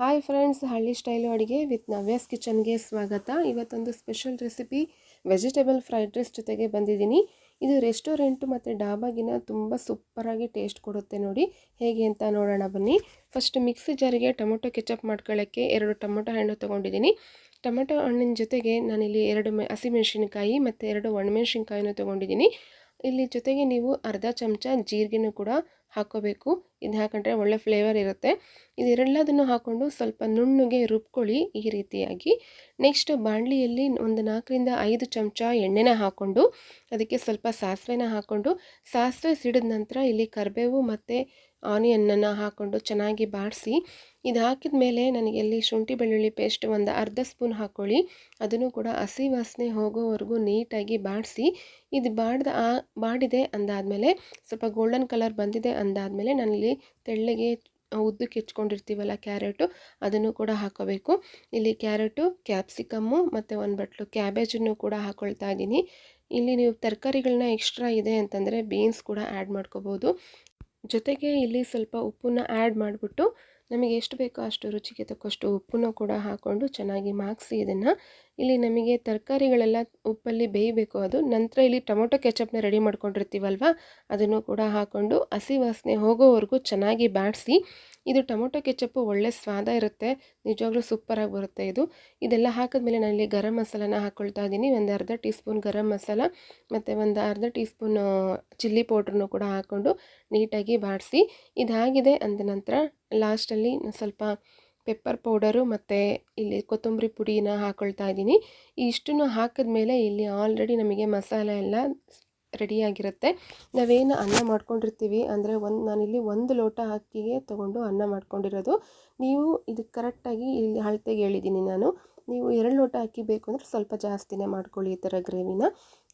Hi friends ಹಳ್ಳಿ style ಅಡುಗೆ with Navya's ಕಿಚನ್ಗೆ ಸ್ವಾಗತ. ಇವತ್ತೊಂದು special recipe vegetable fried rice ಜೊತೆಗೆ ಬಂದಿದ್ದೀನಿ. ಇದು ರೆಸ್ಟೋರೆಂಟು ಮತ್ತು ಡಾಬಾಗಿನ ತುಂಬ ಸೂಪರಾಗಿ ಟೇಸ್ಟ್ ಕೊಡುತ್ತೆ ನೋಡಿ. ಹೇಗೆ ಅಂತ ನೋಡೋಣ ಬನ್ನಿ. ಫಸ್ಟ್ ಮಿಕ್ಸಿ ಜಾರಿಗೆ ಟೊಮೊಟೊ ಕೆಚಪ್ ಮಾಡ್ಕೊಳ್ಳೋಕ್ಕೆ ಎರಡು ಟೊಮೊಟೊ ಹಣ್ಣು ತೊಗೊಂಡಿದ್ದೀನಿ. ಟೊಮೊಟೊ ಹಣ್ಣಿನ ಜೊತೆಗೆ ನಾನಿಲ್ಲಿ ಎರಡು ಮೆ ಹಸಿಮೆಣ್ಸಿನ್ಕಾಯಿ ಮತ್ತು ಎರಡು ಒಣಮೆಣ್ಸಿನ್ಕಾಯಿನೂ ತೊಗೊಂಡಿದ್ದೀನಿ. ಇಲ್ಲಿ ಜೊತೆಗೆ ನೀವು ಅರ್ಧ ಚಮಚ ಜೀರಿಗೆನೂ ಕೂಡ ಹಾಕ್ಕೋಬೇಕು ಇದು ಹಾಕೊಂಡ್ರೆ ಒಳ್ಳೆ ಫ್ಲೇವರ್ ಇರುತ್ತೆ. ಇದೆಲ್ಲದನ್ನು ಹಾಕ್ಕೊಂಡು ಸ್ವಲ್ಪ ನುಣ್ಣಗೆ ರುಬ್ಕೊಳ್ಳಿ ಈ ರೀತಿಯಾಗಿ. ನೆಕ್ಸ್ಟ್ ಬಾಣಲಿಯಲ್ಲಿ ಒಂದು ನಾಲ್ಕರಿಂದ ಐದು ಚಮಚ ಎಣ್ಣೆನ ಹಾಕ್ಕೊಂಡು ಅದಕ್ಕೆ ಸ್ವಲ್ಪ ಸಾಸಿವೆನ ಹಾಕ್ಕೊಂಡು ಸಾಸಿವೆ ಸಿಡಿದ ನಂತರ ಇಲ್ಲಿ ಕರಿಬೇವು ಮತ್ತು ಆನಿಯನ್ನನ್ನು ಹಾಕ್ಕೊಂಡು ಚೆನ್ನಾಗಿ ಬಾಡಿಸಿ, ಇದು ಹಾಕಿದ ಮೇಲೆ ನನಗೆ ಇಲ್ಲಿ ಶುಂಠಿ ಬೆಳ್ಳುಳ್ಳಿ ಪೇಸ್ಟ್ ಒಂದು ಅರ್ಧ ಸ್ಪೂನ್ ಹಾಕ್ಕೊಳ್ಳಿ ಅದನ್ನು ಕೂಡ ಹಸಿ ವಾಸನೆ ಹೋಗೋವರೆಗೂ ನೀಟಾಗಿ ಬಾಡಿಸಿ, ಇದು ಬಾಡ್ದ ಬಾಡಿದೆ ಅಂದಾದಮೇಲೆ, ಸ್ವಲ್ಪ ಗೋಲ್ಡನ್ ಕಲರ್ ಬಂದಿದೆ ಅಂದಾದಮೇಲೆ ನಾನಿಲ್ಲಿ ತೆಳ್ಳಗೆ ಉದ್ದಕ್ಕೆ ಕೆಚ್ಕೊಂಡಿರ್ತೀವಲ್ಲ ಕ್ಯಾರೆಟು, ಅದನ್ನು ಕೂಡ ಹಾಕೋಬೇಕು. ಇಲ್ಲಿ ಕ್ಯಾರೆಟು, ಕ್ಯಾಪ್ಸಿಕಮ್ಮು ಮತ್ತು ಒಂದು ಬಟ್ಲು ಕ್ಯಾಬೇಜನ್ನು ಕೂಡ ಹಾಕ್ಕೊಳ್ತಾ ಇದ್ದೀನಿ. ಇಲ್ಲಿ ನೀವು ತರಕಾರಿಗಳನ್ನ ಎಕ್ಸ್ಟ್ರಾ ಇದೆ ಅಂತಂದರೆ ಬೀನ್ಸ್ ಕೂಡ ಆ್ಯಡ್ ಮಾಡ್ಕೋಬೋದು. ಜೊತೆಗೆ ಇಲ್ಲಿ ಸ್ವಲ್ಪ ಉಪ್ಪನ್ನ ಆ್ಯಡ್ ಮಾಡಿಬಿಟ್ಟು ನಮಗೆ ಎಷ್ಟು ಬೇಕೋ ಅಷ್ಟು ರುಚಿಗೆ ತಕ್ಕಷ್ಟು ಉಪ್ಪನ್ನು ಕೂಡ ಹಾಕ್ಕೊಂಡು ಚೆನ್ನಾಗಿ ಮಾಗಿಸಿ ಇದನ್ನು. ಇಲ್ಲಿ ನಮಗೆ ತರಕಾರಿಗಳೆಲ್ಲ ಉಪ್ಪಲ್ಲಿ ಬೇಯಬೇಕು ಅದು. ನಂತರ ಇಲ್ಲಿ ಟೊಮೊಟೊ ಕೆಚಪ್ನ ರೆಡಿ ಮಾಡ್ಕೊಂಡಿರ್ತೀವಲ್ವ? ಅದನ್ನು ಕೂಡ ಹಾಕ್ಕೊಂಡು ಹಸಿ ವಾಸನೆ ಹೋಗೋವರೆಗೂ ಚೆನ್ನಾಗಿ ಬಾಡಿಸಿ. ಇದು ಟೊಮೊಟೊ ಕೆಚಪ್ಪು ಒಳ್ಳೆ ಸ್ವಾದ ಇರುತ್ತೆ. ನಿಜವಾಗ್ಲೂ ಸೂಪರಾಗಿ ಬರುತ್ತೆ ಇದು. ಇದೆಲ್ಲ ಹಾಕಿದ್ಮೇಲೆ ನಾನಿಲ್ಲಿ ಗರಂ ಮಸಾಲಾನ ಹಾಕ್ಕೊಳ್ತಾ ಇದ್ದೀನಿ. ಒಂದು ಅರ್ಧ ಟೀ ಸ್ಪೂನ್ ಗರಂ ಮಸಾಲ, ಮತ್ತು ಒಂದು ಅರ್ಧ ಟೀ ಸ್ಪೂನ್ ಚಿಲ್ಲಿ ಪೌಡ್ರನ್ನು ಕೂಡ ಹಾಕ್ಕೊಂಡು ನೀಟಾಗಿ ಬಾಡಿಸಿ. ಇದಾಗಿದೆ ಅಂದ ನಂತರ ಲಾಸ್ಟಲ್ಲಿ ಸ್ವಲ್ಪ ಪೆಪ್ಪರ್ ಪೌಡರು ಮತ್ತು ಇಲ್ಲಿ ಕೊತ್ತಂಬರಿ ಪುಡಿನ ಹಾಕ್ಕೊಳ್ತಾ ಇದ್ದೀನಿ. ಇಷ್ಟನ್ನು ಹಾಕಿದ ಮೇಲೆ ಇಲ್ಲಿ ಆಲ್ರೆಡಿ ನಮಗೆ ಮಸಾಲೆ ಎಲ್ಲ ರೆಡಿಯಾಗಿರುತ್ತೆ ನಾವೇನು ಅನ್ನ ಮಾಡ್ಕೊಂಡಿರ್ತೀವಿ ಅಂದರೆ ಒಂದು ನಾನಿಲ್ಲಿ ಒಂದು ಲೋಟ ಅಕ್ಕಿಗೆ ತೊಗೊಂಡು ಅನ್ನ ಮಾಡ್ಕೊಂಡಿರೋದು. ನೀವು ಇದು ಕರೆಕ್ಟಾಗಿ ಇಲ್ಲಿ ಅಳತೆಗೆ ಹೇಳಿದ್ದೀನಿ ನಾನು. ನೀವು ಎರಡು ಲೋಟ ಅಕ್ಕಿ ಬೇಕು ಅಂದರೆ ಸ್ವಲ್ಪ ಜಾಸ್ತಿನೇ ಮಾಡ್ಕೊಳ್ಳಿ ಈ ಥರ ಗ್ರೇವಿನ.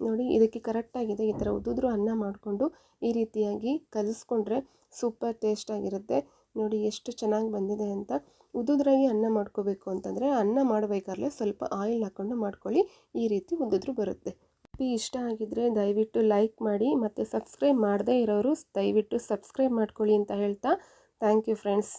ನೋಡಿ, ಇದಕ್ಕೆ ಕರೆಕ್ಟಾಗಿದೆ ಈ ಥರ ಉದ್ದಿದ್ರು ಅನ್ನ ಮಾಡಿಕೊಂಡು ಈ ರೀತಿಯಾಗಿ ಕಲಿಸ್ಕೊಂಡ್ರೆ ಸೂಪರ್ ಟೇಸ್ಟಾಗಿರುತ್ತೆ ನೋಡಿ ಎಷ್ಟು ಚೆನ್ನಾಗಿ ಬಂದಿದೆ ಅಂತ. ಉದ್ದುದ್ರಾಗಿ ಅನ್ನ ಮಾಡ್ಕೋಬೇಕು ಅಂತಂದರೆ ಅನ್ನ ಮಾಡಬೇಕಾದ್ರೆ ಸ್ವಲ್ಪ ಆಯಿಲ್ ಹಾಕ್ಕೊಂಡು ಮಾಡ್ಕೊಳ್ಳಿ. ಈ ರೀತಿ ಉದ್ದುದ್ರು ಬರುತ್ತೆ. ಇಷ್ಟ ಆಗಿದ್ದರೆ ದಯವಿಟ್ಟು ಲೈಕ್ ಮಾಡಿ ಮತ್ತು ಸಬ್ಸ್ಕ್ರೈಬ್ ಮಾಡದೇ ಇರೋರು ದಯವಿಟ್ಟು ಸಬ್ಸ್ಕ್ರೈಬ್ ಮಾಡ್ಕೊಳ್ಳಿ ಅಂತ ಹೇಳ್ತಾ. Thank you friends